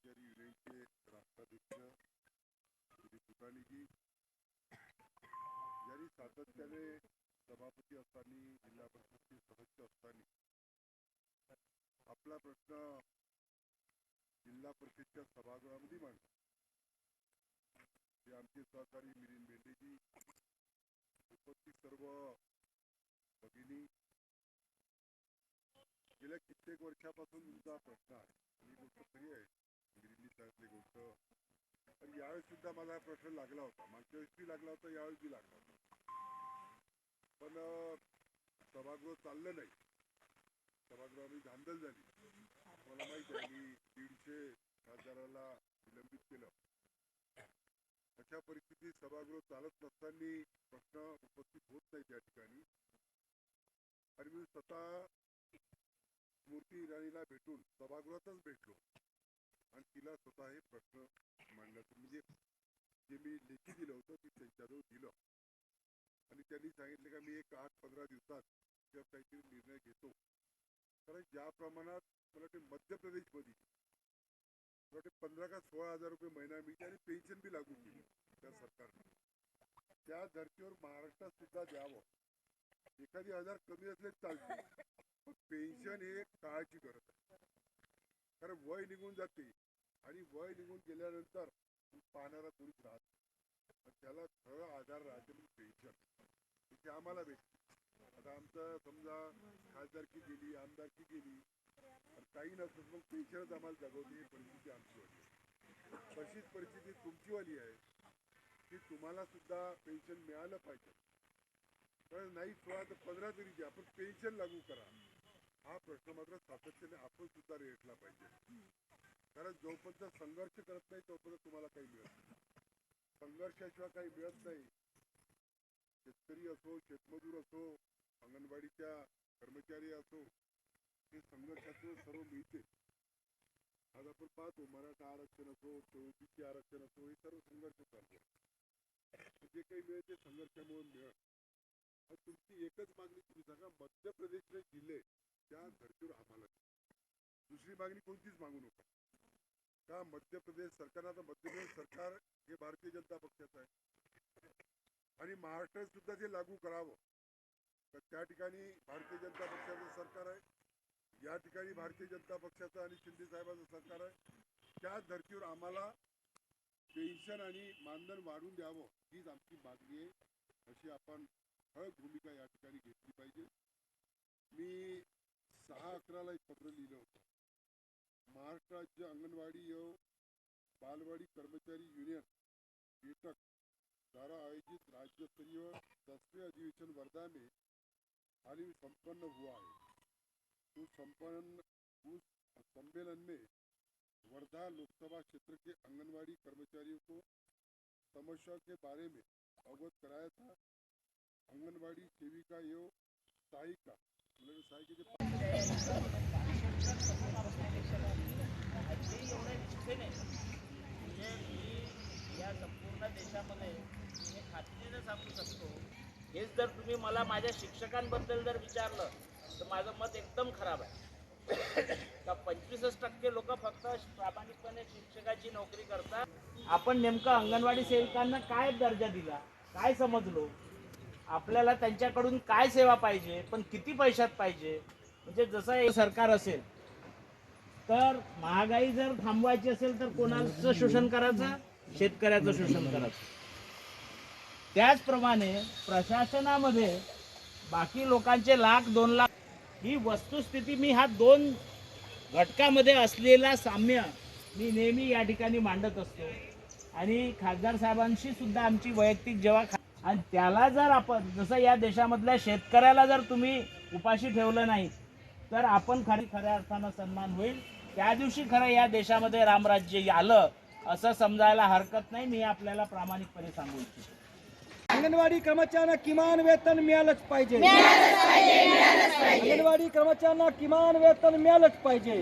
कर्मचारी युनियनचे राष्ट्राध्यक्ष श्री तुकानीजी यांनी सातत्याने सभापती असताना जिल्हा परिषदचे सदस्य असताना आपला प्रश्न जिल्हा परिषदच्या सभागृहामध्ये मांडला ते आमचे सहकारी मिलिंद बेंडेजी उपस्थित सर्व भगिनी गेल्या कित्येक वर्षापासून प्रश्न ही आहे गिरीली सांगितली गोष्ट. पण यावेळेस सुद्धा मला हा प्रश्न लागला होता. मागच्या वेळेस बी लागला होता यावेळेस बी लागला होता. पण सभागृह चाललं नाही. सभागृहामध्ये धांदल झाली. मला माहिती आहे मी दीडशे खासदाराला विलंबित केलं. अशा परिस्थितीत सभागृह चालत नसताना प्रश्न उपस्थित होत नाही त्या ठिकाणी. आणि मी स्वतः स्मृती इराणीला भेटून सभागृहातच भेटलो. आणि तिला स्वतः हे प्रश्न मांडला म्हणजे जे मी लेखी दिलं होतं ते त्यांच्याजवळ दिलं. आणि त्यांनी सांगितले का मी एक आठ पंधरा दिवसात किंवा काहीतरी निर्णय घेतो. कारण ज्या प्रमाणात मला वाटते मध्य प्रदेशमध्ये मला वाटते पंधरा का सोळा हजार रुपये महिना मिळते आणि पेन्शन बी लागू केली त्या सरकारने. त्या धर्तीवर महाराष्ट्रात सुद्धा द्यावं. एखादी हजार कमी असले चालते पण पेन्शन हे काळाची गरज आहे. कारण वय निघून जाते आणि वय निघून गेल्यानंतर पाहणारा कोणीच राहत. त्याला खरं आधार राहते पेन्शन ते आम्हाला भेटते. आता आमचं समजा खासदारकी गेली आमदारकी गेली काही नसतं मग पेन्शनच आम्हाला जगवते. परिस्थिती आमची वाली तशीच परिस्थिती तुमचीवाली आहे. की तुम्हाला सुद्धा पेन्शन मिळालं पाहिजे. नाही सोळा तर पंधरा तरी द्या पण पेन्शन लागू करा. हा प्रश्न मात्र सातत्याने आपण सुद्धा रेटला पाहिजे. कारण जोपर्यंत संघर्ष करत नाही तोपर्यंत तुम्हाला काही मिळत नाही. संघर्षाशिवाय काही मिळत नाही. शेतकरी असो शेतमजूर असो अंगणवाडीच्या कर्मचारी असो हे संघर्षातून सर्व मिळते. आज आपण पाहतो मराठा आरक्षण असो ओबीसी आरक्षण असो हे सर्व संघर्ष चालतो. जे काही मिळेल ते संघर्षामुळे मिळत तुमची एकच मागणी तुम्ही सांगा मध्य प्रदेशचे जिल्हे त्या धर्तीवर आम्हाला दुसरी मागणी कोणतीच मागू नका. का मध्य प्रदेश सरकार आता मध्य प्रदेश सरकार हे भारतीय जनता पक्षाचं आहे. आणि महाराष्ट्रात सुद्धा ते लागू करावं तर त्या ठिकाणी भारतीय जनता पक्षाचं सरकार आहे. या ठिकाणी भारतीय जनता पक्षाचं आणि शिंदे साहेबांचं सरकार आहे. त्या धर्तीवर आम्हाला पेन्शन आणि मानधन वाढून द्यावं हीच आमची मागणी आहे. अशी आपण ठळक भूमिका या ठिकाणी घेतली पाहिजे. अकराला एक पत्र लिहिलं होतं. महाराष्ट्र राज्य अंगणवाडी व बालवाडी कर्मचारी युनियन बेटक द्वारा आयोजित राज्य स्तरीय दसवें अधिवेशन वर्धा में हाल ही संपन्न हुआ है उस संपन्न उस सम्मेलन में वर्धा लोकसभा क्षेत्र के अंगनवाड़ी कर्मचारियों को समस्या के बारे में अवगत कराया था। आंगनवाड़ी सेविका एवं सहायिका या संपूर्ण देशामध्ये मी खात्रीने सांगू शकतो हेच जर तुम्ही मला माझ्या शिक्षकांबद्दल जर विचारलं तर माझं मत एकदम खराब आहे. का पंचवीसच टक्के लोक फक्त प्रामाणिकपणे शिक्षकाची नोकरी करतात? आपण नेमकं अंगणवाडी सेविकांना काय दर्जा दिला? काय समजलो? आपल्याला त्यांच्याकडून काय सेवा पाहिजे पण किती पैशात पाहिजे? म्हणजे जसं हे सरकार असेल तर महागाई जर थांबवायची असेल तर कोणाचं शोषण करायचं? शेतकऱ्याचं शोषण करायचं. त्याचप्रमाणे प्रशासनामध्ये बाकी लोकांचे लाख दोन लाख ही वस्तुस्थिती मी हा दोन घटकामध्ये असलेला साम्य मी नेहमी या ठिकाणी मांडत असतो. आणि खासदार साहेबांशी सुद्धा आमची वैयक्तिक जेव्हा आणि त्याला जर आपण जसं या देशामधल्या शेतकऱ्याला जर तुम्ही उपाशी ठेवलं नाही तर आपण खरी खऱ्या अर्थानं सन्मान होईल. त्या दिवशी खरं या देशामध्ये रामराज्य आलं असं समजायला हरकत नाही. मी आपल्याला प्रामाणिकपणे सांगू इच्छितो. अंगणवाडी कर्मचाऱ्यांना किमान वेतन मिळालंच पाहिजे. अंगणवाडी कर्मचाऱ्यांना किमान वेतन मिळालंच पाहिजे.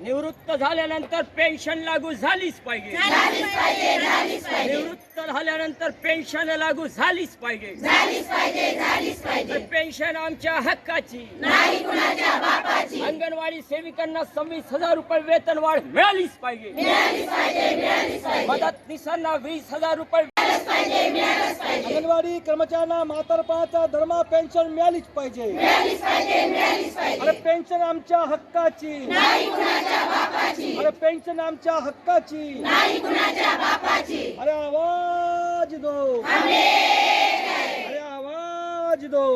निवृत्त झाल्यानंतर पेन्शन लागू झालीच पाहिजे. निवृत्त झाल्यानंतर पेन्शन लागू झालीच पाहिजे. पेन्शन आमच्या हक्काची. अंगणवाडी सेविकांना सव्वीस हजार रुपये वेतन वाढ मिळालीच पाहिजे. मदतनीसांना वीस हजार रुपये अंगणवाडी कर्मचाऱ्यांना म्हातारपणाचा धर्मा पेन्शन मिळालीच पाहिजे. अरे पेन्शन आमच्या हक्काची. अरे पेन्शन आमच्या हक्काची. अरे आवाज दो. अरे आवाज दो.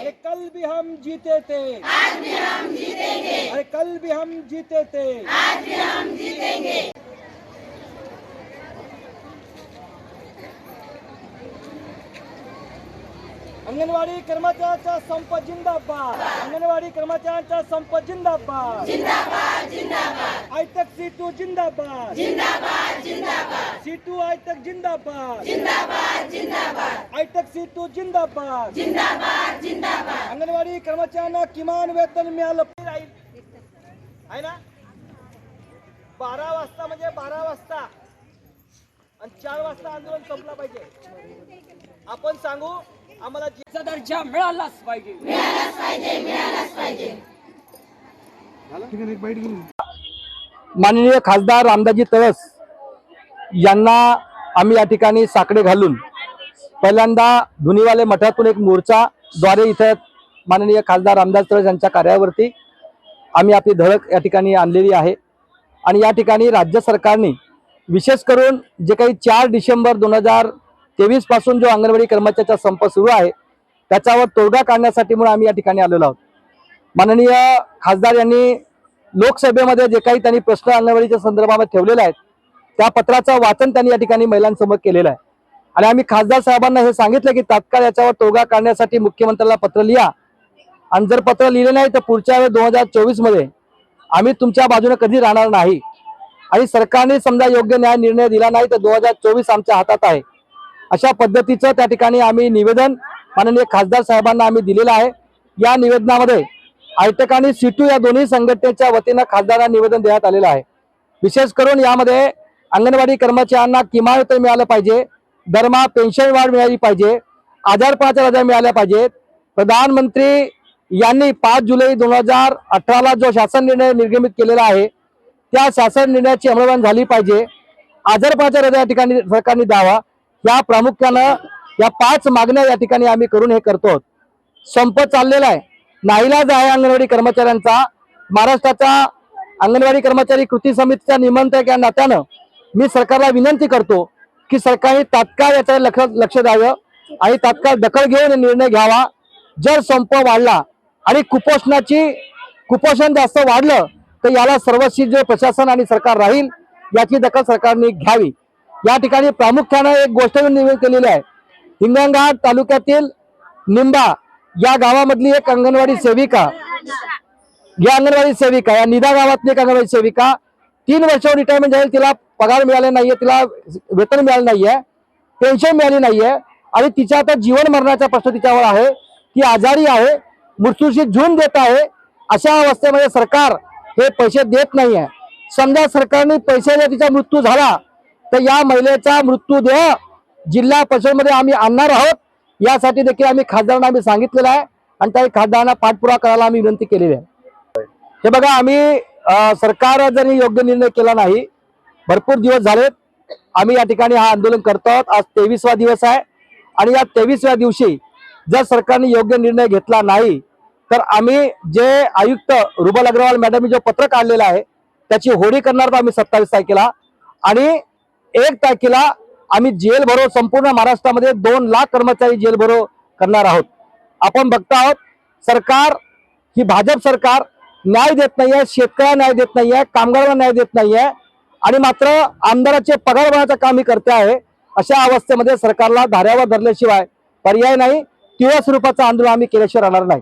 अरे कल भी हम जीते थे. अरे कल भी हम जीते थे. अंगणवाडी कर्मचाऱ्यांचा संप जिंदाबाद. अंगणवाडी कर्मचाऱ्यांचा संप जिंदाबाद. आयतक सीटू जिंदाबाद. सीटू आयतक जिंदाबाद. आयतक सीटू जिंदाबाद. अंगणवाडी कर्मचाऱ्यांना किमान वेतन मिळालं. पाहिजे. आहे ना? बारा वाजता म्हणजे बारा वाजता. आणि चार वाजता आंदोलन संपलं पाहिजे. आपण सांगू आम्हाला जे- चा दर्जा मिळालाच पाहिजे. माननीय खासदार रामदाजी तळस यांना आम्ही या ठिकाणी साकडे घालून पहिल्यांदा धुनीवाले मठातून एक मोर्चा द्वारे इथं माननीय खासदार रामदास तळस यांच्या कार्यावरती आम्ही आपली धडक या ठिकाणी आणलेली आहे. आणि या ठिकाणी राज्य सरकारने विशेष करून जे काही चार डिसेंबर दोन हजार तेवीसपासून जो अंगणवाडी कर्मचाऱ्याचा संप सुरू आहे त्याच्यावर तोडगा काढण्यासाठी म्हणून आम्ही या ठिकाणी आलेलो आहोत. माननीय खासदार यांनी लोकसभेमध्ये जे काही त्यांनी प्रश्न अंगणवाडीच्या संदर्भामध्ये ठेवलेले आहेत त्या पत्राचं वाचन त्यांनी या ठिकाणी महिलांसमोर केलेलं आहे. आणि आम्ही खासदार साहेबांना हे सांगितलं की तात्काळ याच्यावर तोडगा काढण्यासाठी मुख्यमंत्र्याला पत्र लिहा. आणि जर पत्र लिहिले नाही तर पुढच्या वेळेस दोन हजार चोवीसमध्ये आम्ही तुमच्या बाजूने कधी राहणार नाही. आणि सरकारने समजा योग्य न्याय निर्णय दिला नाही तर दोन हजार चोवीस आमच्या हातात आहे. अशा पद्धतीचं त्या ठिकाणी आम्ही निवेदन माननीय खासदार साहेबांना आम्ही दिलेलं आहे. या निवेदनामध्ये आयटक आणि सिटू या दोन्ही संघटनेच्या वतीनं खासदारांना निवेदन देण्यात आलेलं आहे. विशेष करून यामध्ये अंगणवाडी कर्मचाऱ्यांना किमान वेतन मिळालं पाहिजे दरमा पेन्शन वाढ मिळाली पाहिजे आजारपणाच्या रजा मिळाल्या पाहिजेत. प्रधानमंत्री यांनी पाच जुलै दोन हजार अठराला जो शासन निर्णय निर्गमित केलेला आहे त्या शासन निर्णयाची अंमलबजावणी झाली पाहिजे. आजारपणाच्या रजा या ठिकाणी सरकारने द्यावा. या प्रामुख्यानं या पाच मागण्या या ठिकाणी आम्ही करून हे करतो. आहोत. संप चाललेला आहे. नाईलाज आहे अंगणवाडी कर्मचाऱ्यांचा. महाराष्ट्राचा अंगणवाडी कर्मचारी कृती समितीच्या निमंत्रक या नात्यानं मी सरकारला विनंती करतो की सरकारने तात्काळ याच्याकडे लक्ष लक्ष द्यावं आणि तात्काळ दखल घेऊन निर्णय घ्यावा. जर संप वाढला आणि कुपोषणाची कुपोषण जास्त वाढलं तर याला सर्वस्वी जे प्रशासन आणि सरकार राहील याची दखल सरकारने घ्यावी. या ठिकाणी प्रामुख्यानं एक गोष्ट निवेदन केलेली आहे. हिंगणघाट तालुक्यातील निंबा या गावामधली एक अंगणवाडी सेविका या अंगणवाडी सेविका या निदा गावातली एक अंगणवाडी सेविका तीन वर्षावर रिटायरमेंट झाली तिला पगार मिळाले नाहीये तिला वेतन मिळालं नाहीये पेन्शन मिळाली नाहीये आणि तिच्या आता जीवन मरणाचा प्रश्न तिच्यावर आहे. ती आजारी आहे मृत्यूशी झून देत आहे अशा अवस्थेमध्ये सरकार हे पैसे देत नाहीये. समजा सरकारने पैसे जर तिचा मृत्यू झाला तर या महिलेचा मृत्यूदेह जिल्हा परिषदमध्ये आम्ही आणणार आहोत. यासाठी देखील आम्ही खासदारांना आम्ही सांगितलेलं आहे आणि त्या खासदारांना पाठपुरावा करायला आम्ही विनंती केलेली आहे. हे बघा आम्ही सरकार जर योग्य निर्णय केला नाही भरपूर दिवस झालेत. आम्ही या ठिकाणी हा आंदोलन करतो आहोत. आज तेवीसवा दिवस आहे आणि या तेवीसव्या दिवशी जर सरकारने योग्य निर्णय घेतला नाही तर आम्ही जे आयुक्त रुबल अग्रवाल मॅडमनी जो पत्र काढलेलं आहे त्याची होळी करणार आहोत आम्ही सत्तावीस तारखेला. आणि एक तारखेला आम्ही जेल भरो संपूर्ण महाराष्ट्रामध्ये दोन लाख कर्मचारी जेल भरो करणार आहोत. आपण बघता आहोत सरकार ही भाजप सरकार न्याय देत नाहीये शेतकऱ्याला न्याय देत नाहीये कामगारांना न्याय देत नाहीये आणि मात्र आमदाराचे पगार वाढवण्याचं काम ही करते आहे अशा अवस्थेमध्ये सरकारला धाऱ्यावर धरल्याशिवाय पर्याय नाही. तीव्र स्वरूपाचं आंदोलन आम्ही केल्याशिवाय राहणार नाही.